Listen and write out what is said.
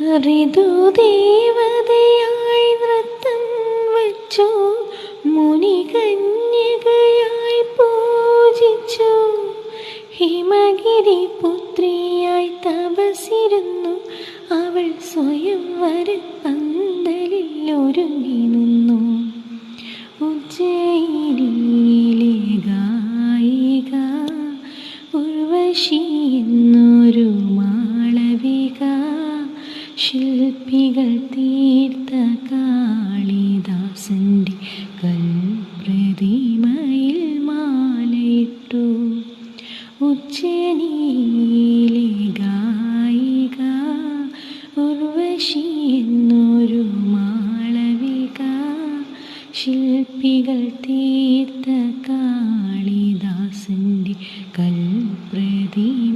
ഋതുദേവതയായി നൃത്തം വച്ചു മുനികന്യകയായി പൂജിച്ചു. ഹിമഗിരി പുത്രിയായി തപസിരുന്നു അവൾ സ്വയം വര പന്തലിൽ ഒരുങ്ങി നിന്നു. ഉജ്ജയിലെ ഗായിക ഉർവശി എന്നൊരു ശില്പികൾ തീർത്ത കാളിദാസന്റെ കൽപ്രതിമയിൽ മാലയിട്ടു. ഉച്ചനീലെ ഗായിക ഉർവശി എന്നൊരു മാളവിക. ശില്പികൾ തീർത്ത കാളിദാസന്റെ കൽപ്രതിമ